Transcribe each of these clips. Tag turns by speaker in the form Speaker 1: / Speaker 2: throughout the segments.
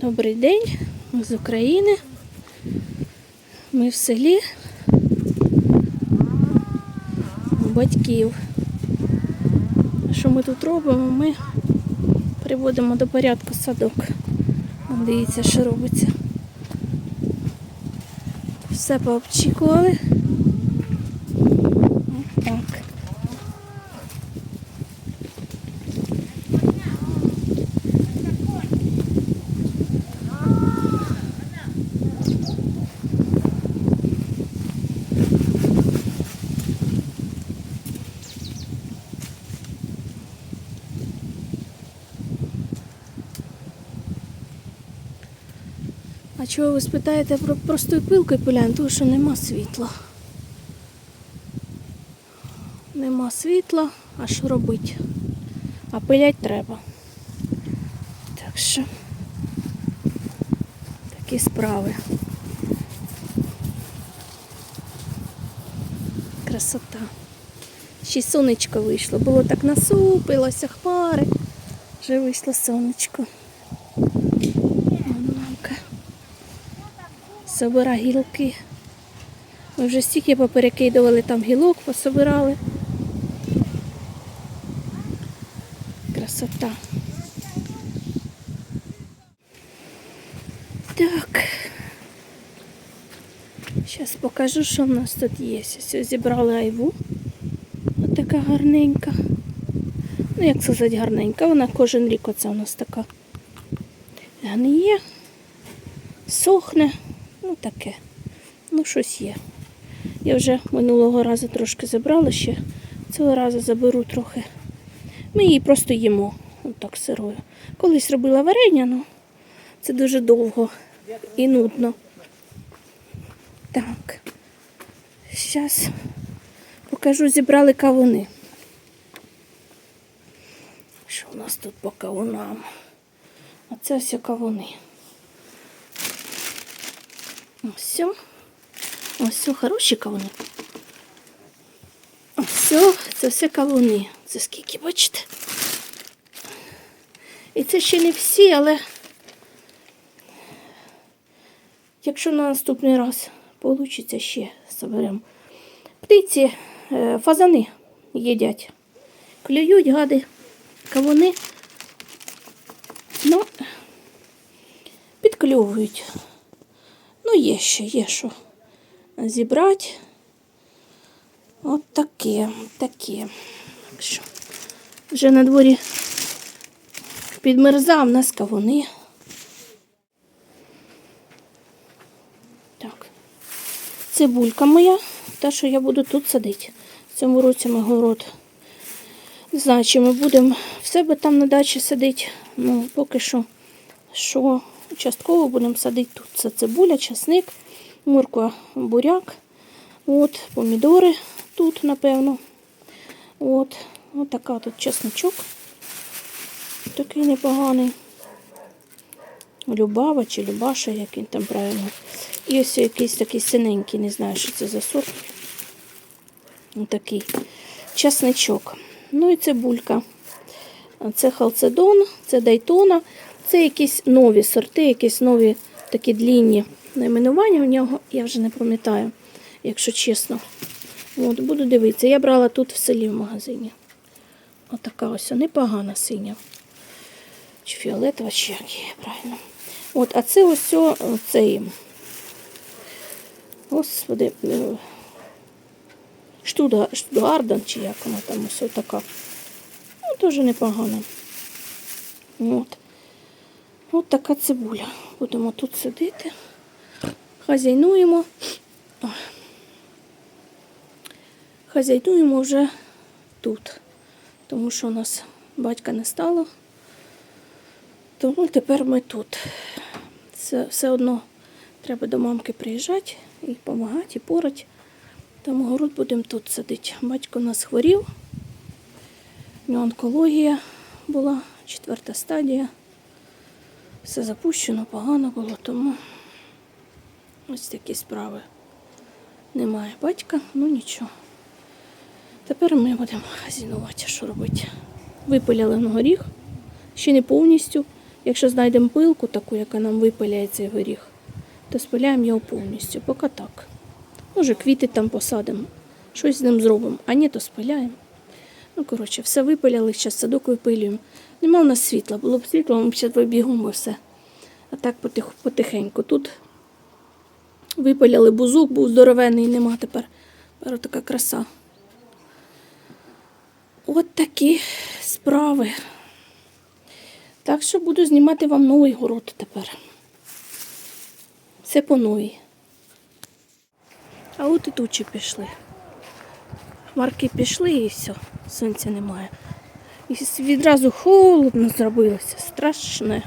Speaker 1: Добрий день, ми з України. Ми в селі батьків. Що ми тут робимо? Ми приводимо до порядку садок. Дивіться, що робиться. Все пообчікували. Так. А чого ви спитаєте про простою пилкою пиляємо? Тому що нема світла. Нема світла, а що робити? А пилять треба. Так що такі справи. Красота. Ще сонечко вийшло. Було так насупилося, хмари. Вже вийшло сонечко. Вон мамка. Собира гілки. Ми вже стільки поперекидували там гілок, пособирали. Красота. Так. Зараз покажу, що в нас тут є. Ось зібрали айву. Ось така гарненька. Ну, як сказати, гарненька. Вона кожен рік оце у нас така гниє, сохне. Таке. Ну, щось є. Я вже минулого разу трошки забрала ще. Цього разу заберу трохи. Ми її просто їмо. Отак сирою. Колись робила варення, ну це дуже довго і нудно. Так. Зараз покажу, зібрали кавуни. Що у нас тут по кавунам? А це все кавуни. Ось. Все хороші кавуни. Ось це все кавуни. Це скільки, бачите? І це ще не всі, але якщо на наступний раз вийде, ще заберемо. Птиці, е, фазани їдять. Клюють гади, кавуни. Ну, підкльовують. Ну, є ще, є що зібрати. От таке, таке. Що вже на дворі підмерзав в нас кавуни. Так. Цибулька моя, та, що я буду тут садити. В цьому році ми город. Чи ми будемо в себе там на дачі садити. Ну, поки що, що частково будемо садити тут. Це цибуля, часник, морква, буряк. От, помідори тут, напевно. От, от така тут чесночок. Такий непоганий. Любава чи Любаша, як він там правильно. І ось якийсь такий синенький, не знаю, що це за сорт. Такий часничок. Ну і цибулька. Це халцедон, це дайтона. Це якісь нові сорти, якісь нові такі длінні найменування у нього, я вже не пам'ятаю, якщо чесно. От, буду дивитися. Я брала тут в селі в магазині. Отака ось непогана синя. Чи фіолетова, чи як її правильно. От, а це ось цей. Господи, е, Штуда, Штугарден, чи як вона там ось така. Ну, теж непогана. От. От така цибуля. Будемо тут сидіти. Хазяйнуємо. Хазяйнуємо вже тут. Тому що у нас батька не стало. Тому тепер ми тут. Це все одно треба до мамки приїжджати і допомагати, і порати. Тому город будемо тут садити. Батько у нас хворів. У нього онкологія була, четверта стадія. Все запущено, погано було, тому ось такі справи. Немає батька, ну нічого. Тепер ми будемо хазінувати, що робити. Випиляли на горіх, ще не повністю. Якщо знайдемо пилку, таку, яка нам випиляє цей горіх, то спиляємо його повністю. Поки так. Може, квіти там посадимо, щось з ним зробимо, а ні, то спиляємо. Ну, коротше, все випиляли, зараз садок випилюємо. Нема у нас світла, було б світло, ми бігом би все. А так потих, потихеньку. Тут випиляли бузук, був здоровенний, нема тепер. Тепер така краса. От такі справи. Так що буду знімати вам новий город тепер. Все по новій. А от і тучі пішли. Хмарки пішли і все, сонця немає. І відразу холодно зробилося, страшне.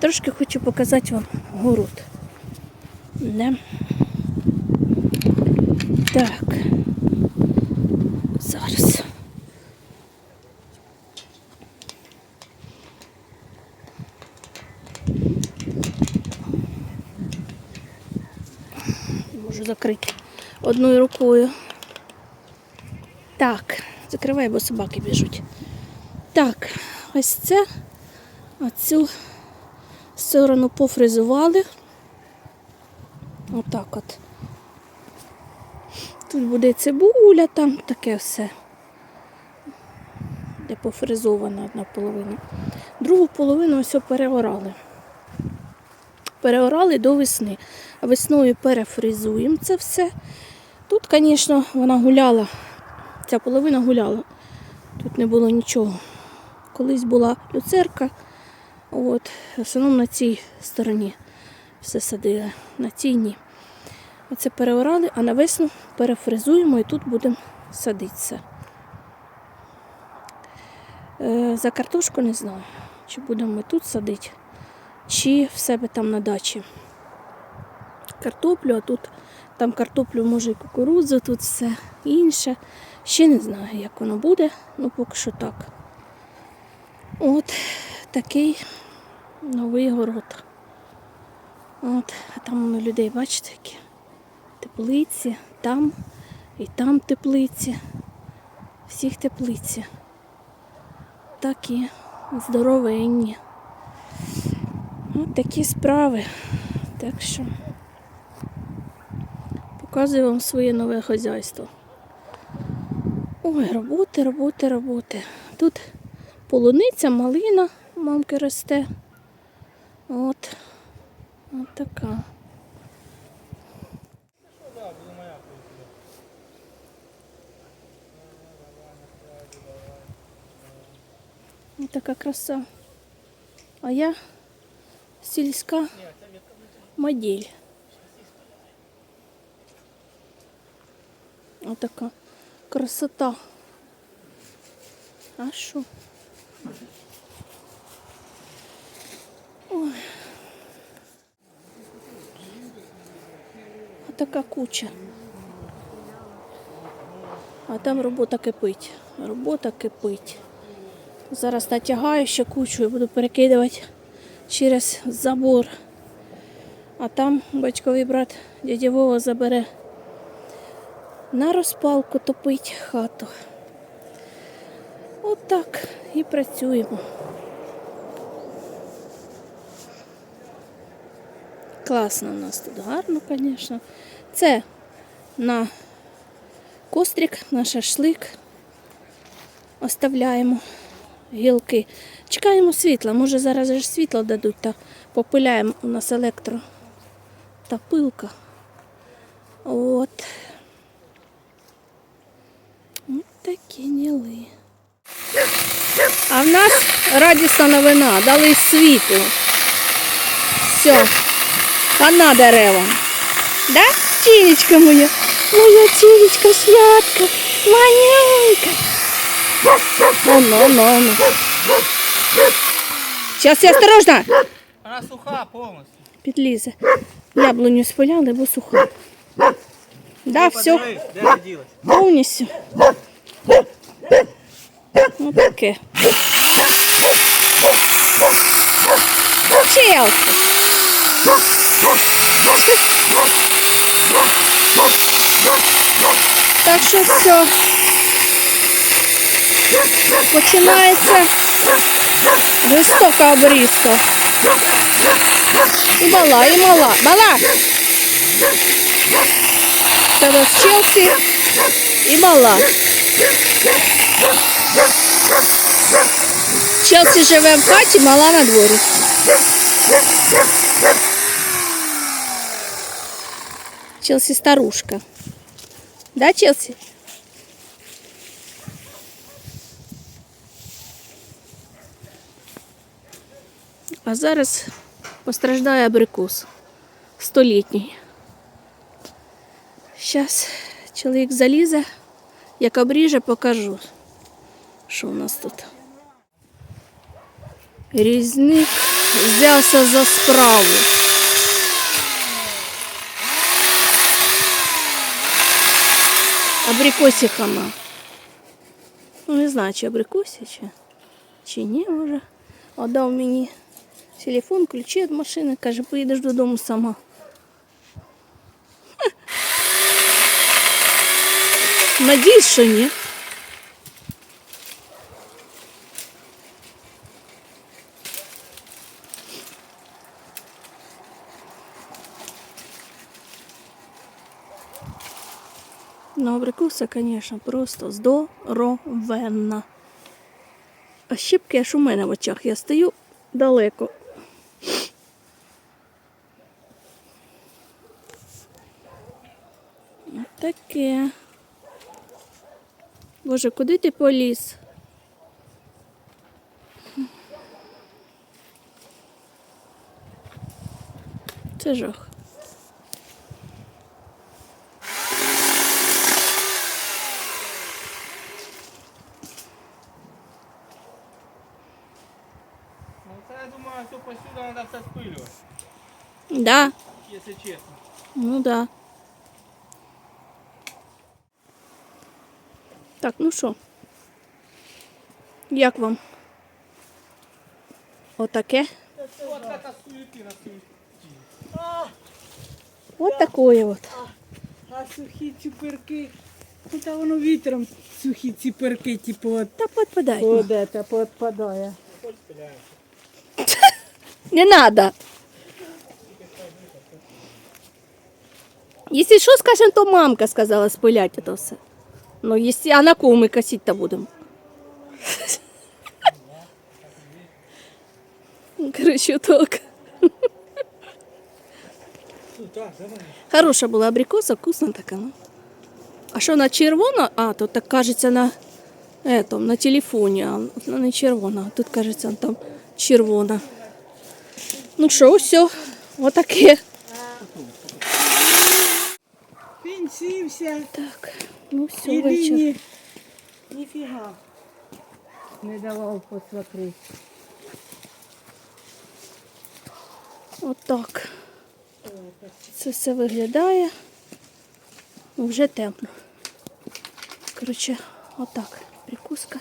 Speaker 1: Трошки хочу показати вам город. Не. Так. Зараз. Можу закрити одною рукою. Так, закривай, бо собаки біжуть. Так, ось це. Оцю сторону пофрезували. Отак от. Тут буде цибуля, там таке все. Де пофрезована одна половина. Другу половину ось переорали. Переорали до весни. А весною перефрезуємо це все. Тут, звісно, вона гуляла. Ця половина гуляла. Тут не було нічого. Колись була люцерка. От, в основному на цій стороні все садили, на цій ні. Оце переорали, а на весну перефрезуємо і тут будемо садитися. Е, за картошку не знаю, чи будемо ми тут садити, чи в себе там на дачі. Картоплю, а тут там картоплю, може і кукурудзу, тут все інше. Ще не знаю, як воно буде, ну поки що так. От такий новий город. От, а там воно людей, бачите, які теплиці, там і там теплиці. Всіх теплиці. Такі здоровенні. От такі справи. Так що показую вам своє нове хазяйство. Ой, роботи, роботи, роботи. Тут полуниця, малина мамки росте. От. От така. Ось така краса. А я сільська модель. Отака красота. А що? Ой. Отака куча. А там робота кипить. Робота кипить. Зараз натягаю ще кучу і буду перекидувати через забор. А там батьковий брат дядя Вова забере на розпалку топить хату. Отак і працюємо. Класно у нас тут гарно, звісно. Це на кострик, на шашлик. Оставляємо гілки. Чекаємо світла. Може зараз ж світло дадуть та попиляємо у нас електро та пилка. От. Такі діли. А в нас радісна новина, дали світло. Все, хана деревам. Да, Тінечка моя? Моя тінечка, святка, манюнька. Ну, ну, ну, ну. Сейчас я осторожно.
Speaker 2: Вона суха повністю.
Speaker 1: Підлізе. Яблуню спиляли, бо суха. Да, все,
Speaker 2: Подивись, Де
Speaker 1: повністю. Ну таке. Челси. Так що все. Починається Жорстока обрізка. І мала, і мала. Мала! У нас Челсі і мала. Челсі живе в хаті, мала на дворі. Челсі старушка. Да, Челсі? А зараз постраждає абрикос столітній. Зараз чоловік залізе, Як обріже, покажу, що у нас тут. Різник взявся за справу. Абрикосиками. Ну, не знаю, чи абрикосі, чи, чи ні, може. Отдав мені телефон, ключі від машини, каже, поїдеш додому сама. Надіюсь, що ні. Ну, абрикоса, звісно, просто здоровенна. А щепки аж у мене в очах. Я стою далеко. Таке. Боже, куди ти поліз? Це жах.
Speaker 2: Ну, це, я думаю, все посюди треба все спилювати,
Speaker 1: Да,
Speaker 2: якщо чесно.
Speaker 1: ну да. Так, ну що? Як вам? Отаке?
Speaker 2: От
Speaker 1: такое от.
Speaker 3: А сухі цукерки, ну та воно вітром сухі цукерки, типу, от
Speaker 1: Та підпадай.
Speaker 3: от это, підпадає.
Speaker 1: Не надо. Если що, скажем, то мамка сказала спилять это все. Ну, если, а на кого ми косить-то будемо? Короче, так. Хороша була абрикоса, вкусна така. Ну. А що вона червона? А, то так кажеться на, этом, на телефоні, а не червона. Тут кажеться там червона. Ну що, все, отаке.
Speaker 3: Він
Speaker 1: Так, ну все,
Speaker 3: і
Speaker 1: вечір.
Speaker 3: ліні. Ніфіга. Не давав посмотреть.
Speaker 1: Отак. Це все виглядає. Ну, вже темно. Коротше, отак. Прикуска.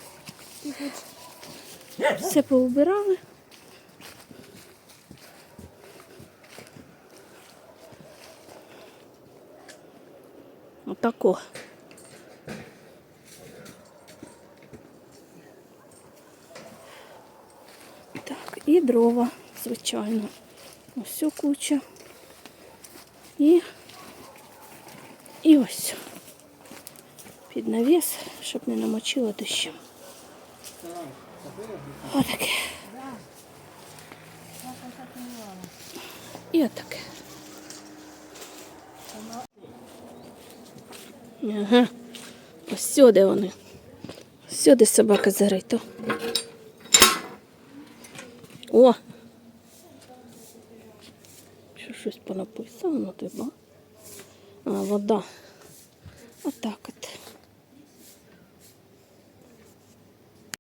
Speaker 1: Все поубирали. Отако. Так, і дрова, звичайно. Ось куча. І, і ось. Під навіс, щоб не намочило дощем. Отаке. І отаке. Ага. Ось сюди вони. Сюди собака зарита. О! Що щось понаписано, ти ба? А, вода. Отак от.